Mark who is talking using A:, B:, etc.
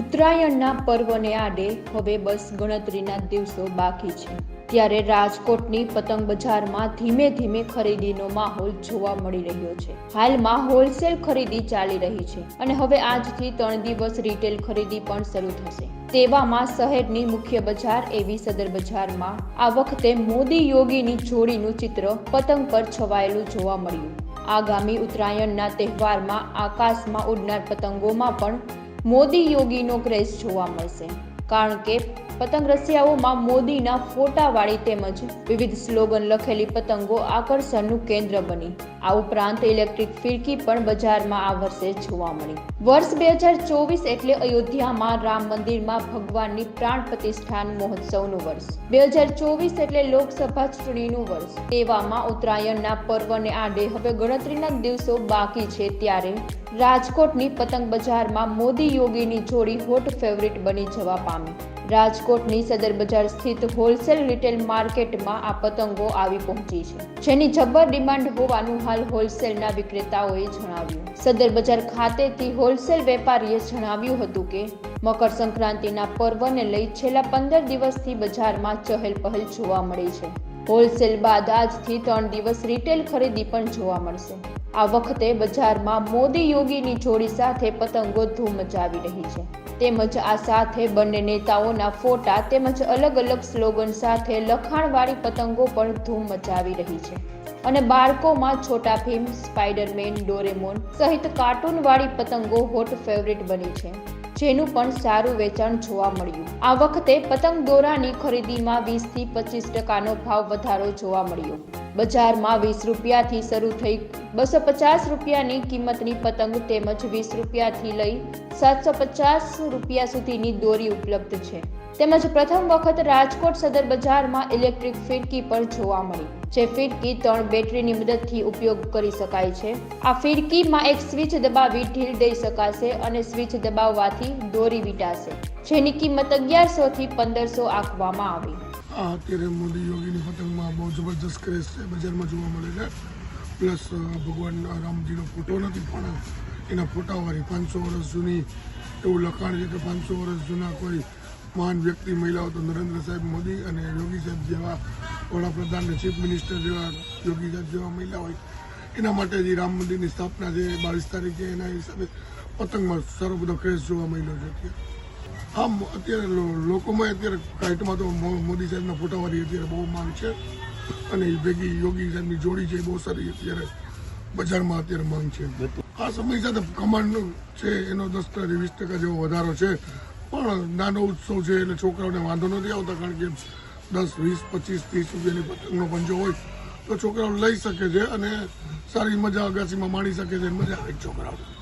A: ઉત્તરાયણના પર્વને આડે હવે બસ ગણતરીના દિવસો બાકી છે. ત્યારે રાજકોટની પતંગ બજારમાં ધીમે ધીમે ખરીદીનો માહોલ જોવા મળી રહ્યો છે. હાલમાં હોલસેલ ખરીદી ચાલી રહી છે અને હવે આજથી ત્રણ દિવસ રિટેલ ખરીદી પણ શરૂ થશે. તેવામાં શહેરની મુખ્ય બજાર એવી સદર બજારમાં આ વખતે મોદી યોગીની જોડીનું ચિત્ર પતંગ પર છવાયેલું જોવા મળ્યું. આગામી ઉત્તરાયણના તહેવારમાં આકાશમાં ઉડનાર પતંગોમાં પણ મોદી યોગીનો ક્રેઝ જોવા મળશે. કારણ કે પતંગ રસિયાઓમાં મોદીના ફોટાવાળી તેમજ વિવિધ સ્લોગન લખેલી પતંગો આકર્ષણનું કેન્દ્ર બની. આ ઉપરાંત ઇલેક્ટ્રિક ફિરકી પણ બજારમાં આ વર્ષે જોવા મળી. વર્ષ બે હજાર ચોવીસ એટલે અયોધ્યામાં રામ મંદિરમાં ભગવાનની પ્રાણ પ્રતિષ્ઠાન મહોત્સવનું વર્ષ. બે હજાર ચોવીસ એટલે લોકસભા ચૂંટણીનું વર્ષ. તેવામાં ઉત્તરાયણના પર્વને આડે હવે ગણતરીના દિવસો બાકી છે ત્યારે રાજકોટની પતંગ બજારમાં મોદી યોગીની જોડી હોટ ફેવરિટ બની જવા પામી. રાજકોટની સદર બજાર સ્થિત હોલસેલ રિટેલ માર્કેટમાં આ પતંગો આવી પહોંચી છે. જેની જબર ડિમાન્ડ હોવાનું હાલ હોલસેલના વિક્રેતાઓએ જણાવ્યું. સદર બજાર ખાતેથી હોલસેલ વેપારીએ જણાવ્યું હતું કે, મકર સંક્રાંતિના પર્વને લઈ છેલ્લા પંદર દિવસથી બજારમાં ચહેલ પહેલ જોવા મળી છે. હોલસેલ બાદ આજથી ત્રણ દિવસ રિટેલ ખરીદી પણ જોવા મળશે. આ વખતે બજારમાં મોદી યોગીની જોડી સાથે પતંગો ધૂમ મચાવી રહી છે. તેમજ આ સાથે બંને નેતાઓના ફોટા તેમજ અલગ અલગ સ્લોગન સાથે લખાણવાળી પતંગો પણ ધૂમ મચાવી રહી છે. અને બાળકોમાં છોટા ભીમ સ્પાઈડરમેન ડોરેમોન સહિત કાર્ટૂનવાળી પતંગો હોટ ફેવરિટ બની છે, જેનું પણ સારું વેચાણ જોવા મળ્યું. આ વખતે પતંગ દોરાની ખરીદીમાં વીસથી પચીસ ટકાનો ભાવ વધારો જોવા મળ્યો. બજારમાં વીસ રૂપિયાથી શરૂ થઈ બસો પચાસ રૂપિયાની કિંમતની પતંગ તેમજ વીસ રૂપિયાથી લઈ સાતસો પચાસ રૂપિયા સુધીની દોરી ઉપલબ્ધ છે. તેમજ પ્રથમ વખત રાજકોટ સદર બજારમાં ઇલેક્ટ્રિક ફિરકી પણ જોવા મળી, જે ફિરકી ત્રણ બેટરીની મદદથી ઉપયોગ કરી શકાય છે. આ ફિરકીમાં એક સ્વિચ દબાવી ઢીલ દઈ શકાશે અને સ્વિચ દબાવવાથી દોરી વીટાશે, જેની કિંમત અગિયારસો થી પંદરસો આંકવામાં આવી.
B: આ અત્યારે મોદી યોગીની પતંગમાં બહુ જબરજસ્ત ક્રેઝ છે, બજારમાં જોવા મળે છે. પ્લસ ભગવાન રામજીનો ફોટો નથી, પણ એના ફોટાવાળી પાંચસો વર્ષ જૂની એવું લખાણ છે કે પાંચસો વર્ષ જૂના કોઈ મહાન વ્યક્તિ મહિલાઓ તો નરેન્દ્ર સાહેબ મોદી અને યોગી સાહેબ જેવા વડાપ્રધાન અને ચીફ મિનિસ્ટર જેવા યોગી સાહેબ જેવા મહિલા હોય. એના માટે જે રામ મંદિરની સ્થાપના છે બાવીસ તારીખે એના હિસાબે પતંગમાં સારો બધો ક્રેઝ જોવા મળ્યો છે અત્યારે. આમ અત્યારે લોકોમાં અત્યારે કાઇટમાં તો મોદી સાહેબના ફોટાવાળી અત્યારે બહુ માંગ છે. અને એ ભેગી યોગી સાહેબની જોડી છે એ બહુ સારી અત્યારે બજારમાં અત્યારે માંગ છે. આ સમય સાથે કમાન્ડ છે એનો દસ ટકા વીસ ટકા જેવો વધારો છે. પણ નાનો ઉત્સવ છે એટલે છોકરાઓને વાંધો નથી આવતા કારણ કે દસ, વીસ, પચીસ, ત્રીસ રૂપિયાની પતંગનો પંજો હોય તો છોકરાઓ લઈ શકે છે અને સારી મજા અગાસીમાં માણી શકે છે મજા આવે છોકરાઓ